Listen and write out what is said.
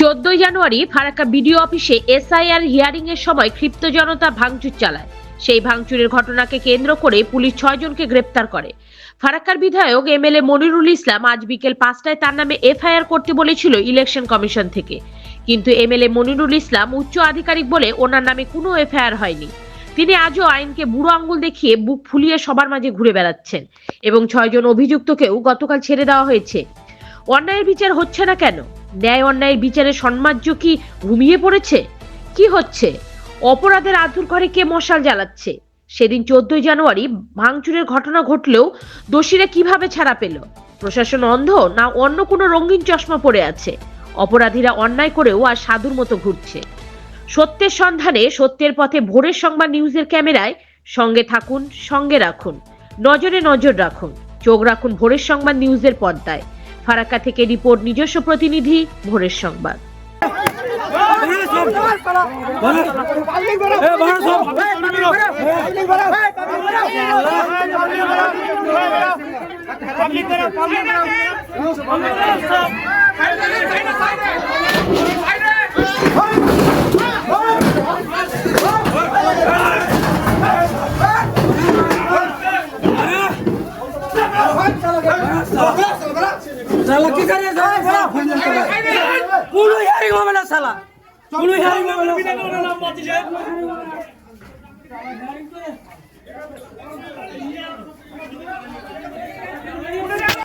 চোদ্দই জানুয়ারি ফারাক্কা বিডিও অফিসে এসআইআর হিয়ারিং এর সময় ক্ষিপ্ত জনতা ভাঙচুর চালায়। সেই ভাঙচুরের ঘটনাকে কেন্দ্র করে পুলিশ ছয়জনকে গ্রেপ্তার করে। ফারাক্কার বিধায়ক এমএলএ মনিরুল ইসলাম আজ বিকেল পাঁচটায় তার নামে এফআইআর করতে বলেছিল ইলেকশন কমিশন থেকে। কিন্তু এমএলএ মনিরুল ইসলাম উচ্চ আধিকারিক বলে ওনার নামে কোনো এফআইআর হয়নি। তিনি আজও আইনকে বুড়ো আঙ্গুল দেখিয়ে বুক ফুলিয়ে সবার মাঝে ঘুরে বেড়াচ্ছেন এবং ছয়জন অভিযুক্তকেও গতকাল ছেড়ে দেওয়া হয়েছে। অন্যায়ের বিচার হচ্ছে না কেন? ন্যায় অন্যায়ের বিচারে সন্মার্য কি ঘুমিয়ে পড়েছে? কি হচ্ছে? অপরাধের আতুর ঘরে কে মশাল জ্বালাচ্ছে? সেদিন চোদ্দই জানুয়ারি ভাঙচুরের ঘটনা ঘটলেও দোষীরা কীভাবে ছাড়া পেল? প্রশাসন অন্ধ না অন্য কোনো রঙিন চশমা পড়ে আছে? অপরাধীরা অন্যায় করেও আর সাধুর মতো ঘুরছে। সত্যের সন্ধানে সত্যের পথে ভোরের সংবাদ নিউজের ক্যামেরায় সঙ্গে থাকুন, সঙ্গে রাখুন। নজরে নজর রাখুন। চোখ রাখুন ভোরের সংবাদ নিউজের পর্দায়। ফারাক্কা থেকে রিপোর্ট নিজস্ব প্রতিনিধি ভোরের সংবাদ শালা কি করে শালা কোনো হিয়ারিং হবে না শালা কোনো হিয়ারিং হবে না